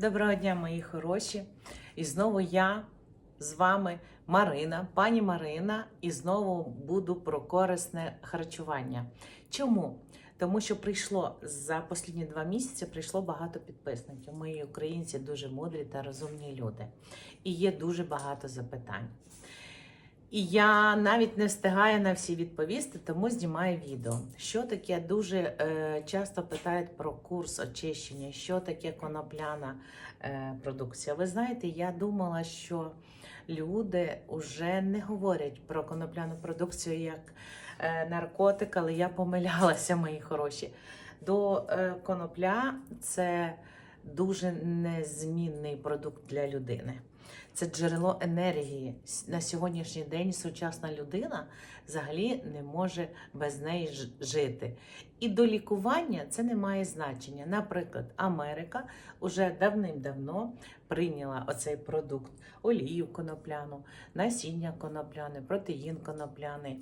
Доброго дня, мої хороші. І знову я з вами, Марина, пані Марина, і знову буду про корисне харчування. Чому? Тому що прийшло за останні два місяці прийшло багато підписників. Мої українці дуже мудрі та розумні люди. І є дуже багато запитань. І я навіть не встигаю на всі відповісти, тому знімаю відео. Що таке дуже е, часто питають про курс очищення, що таке конопляна е, продукція. Ви знаєте, я думала, що люди вже не говорять про конопляну продукцію як е, наркотик, але я помилялася, мої хороші. До е, конопля це дуже незмінний продукт для людини. Це джерело енергії. На сьогоднішній день сучасна людина взагалі не може без неї жити. І до лікування це не має значення. Наприклад, Америка вже давним-давно прийняла оцей продукт: олію конопляну, насіння конопляне, протеїн конопляний.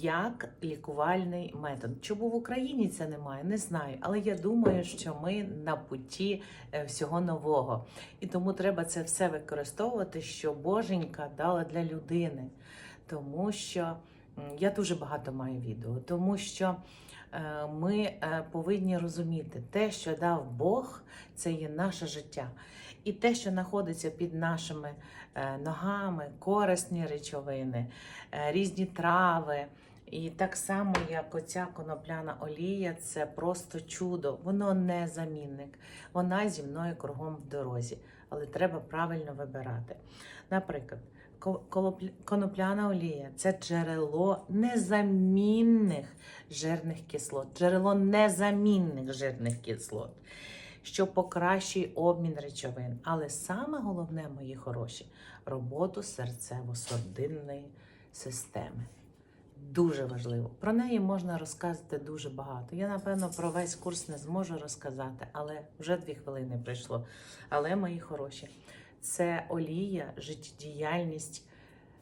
Як лікувальний метод. Чому в Україні це немає, не знаю. Але я думаю, що ми на путі е, всього нового. І тому треба це все використовувати, що Боженька дала для людини. Тому що я дуже багато маю відео, тому що ми е, повинні розуміти, те, що дав Бог, це є наше життя. І те, що знаходиться під нашими е, ногами, корисні речовини, е, різні трави. І так само, як оця конопляна олія, це просто чудо. Воно не замінник. Вона зі мною кругом в дорозі, але треба правильно вибирати. Наприклад, конопляна олія це джерело незамінних жирних кислот, джерело незамінних жирних кислот, що покращує обмін речовин. Але саме головне, мої хороші, роботу серцево-судинної системи. Дуже важливо. Про неї можна розказати дуже багато. Я, напевно, про весь курс не зможу розказати, але вже дві хвилини пройшло. Але, мої хороші, це олія, життєдіяльність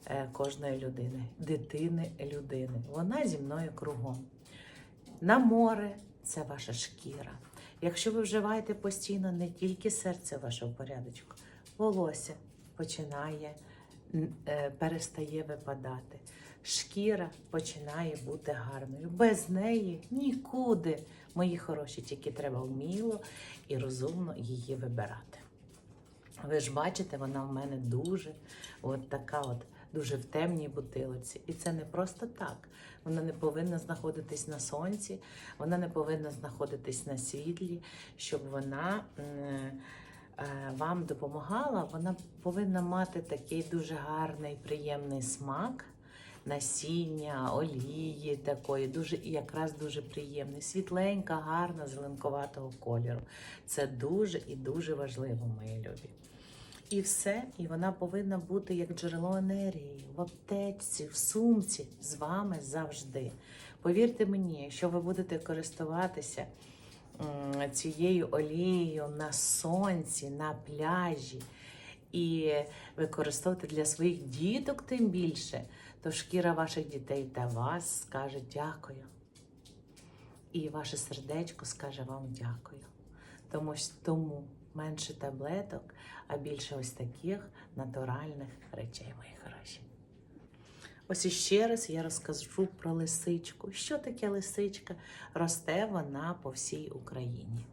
е, кожної людини, дитини людини. Вона зі мною кругом. На море це ваша шкіра. Якщо ви вживаєте постійно не тільки серце ваше в порядочку, волосся починає, е, перестає випадати. Шкіра починає бути гарною. Без неї нікуди, мої хороші, тільки треба вміло і розумно її вибирати. Ви ж бачите, вона в мене дуже от така от. Дуже в темній бутилиці. І це не просто так. Вона не повинна знаходитись на сонці, вона не повинна знаходитись на світлі, щоб вона е, вам допомагала. Вона повинна мати такий дуже гарний, приємний смак. Насіння, олії такої, дуже якраз дуже приємний, світленька, гарна, зеленкуватого кольору. Це дуже і дуже важливо, мої любі. І все, і вона повинна бути як джерело енергії в аптечці, в сумці з вами завжди. Повірте мені, якщо ви будете користуватися цією олією на сонці, на пляжі і використовувати для своїх діток тим більше, то шкіра ваших дітей та вас скаже дякую. І ваше сердечко скаже вам дякую. Тому, тому менше таблеток, а більше ось таких натуральних речей, мої хороші. Ось іще раз я розкажу про лисичку. Що таке лисичка? Росте вона по всій Україні.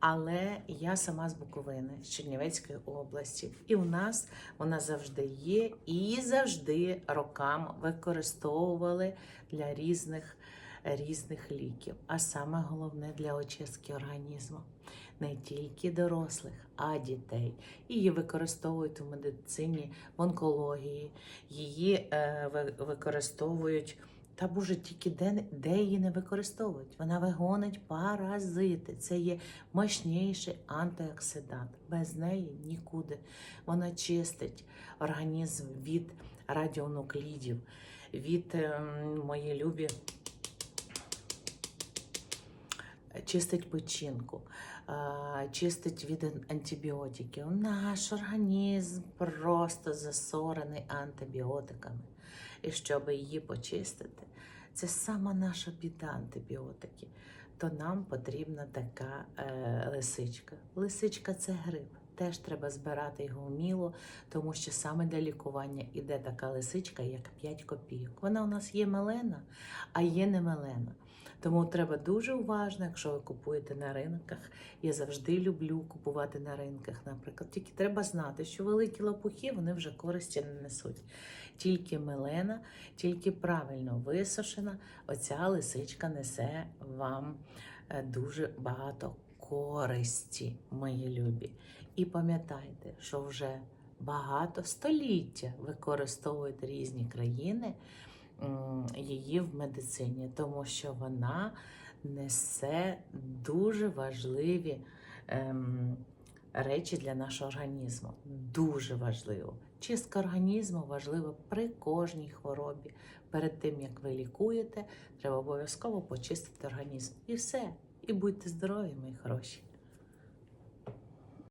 Але я сама з Буковини, з Чернівецької області, і у нас вона завжди є і завжди роками використовували для різних, різних ліків. А саме головне для очистки організму. Не тільки дорослих, а дітей. Її використовують у медицині, в онкології, її е, використовують. Та боже, тільки де, де її не використовують? Вона вигонить паразити. Це є мощніший антиоксидант. Без неї нікуди. Вона чистить організм від радіонуклідів, від ем, мої любі, чистить печінку, чистить від антибіотиків. Наш організм просто засорений антибіотиками. І щоб її почистити, це сама наша біда антибіотики. то нам потрібна така е, лисичка. Лисичка це гриб. Теж треба збирати його вміло, тому що саме для лікування іде така лисичка, як 5 копійок. Вона у нас є мелена, а є не мелена. Тому треба дуже уважно, якщо ви купуєте на ринках. Я завжди люблю купувати на ринках, наприклад. Тільки треба знати, що великі лопухи вони вже користі не несуть. Тільки мелена, тільки правильно висушена, оця лисичка несе вам е, дуже багато користі, мої любі. І пам'ятайте, що вже багато століття використовують різні країни її в медицині, тому що вона несе дуже важливі ем, речі для нашого організму. Дуже важливо. Чистка організму важлива при кожній хворобі. Перед тим як ви лікуєте, треба обов'язково почистити організм. І все. І будьте здорові, мої хороші.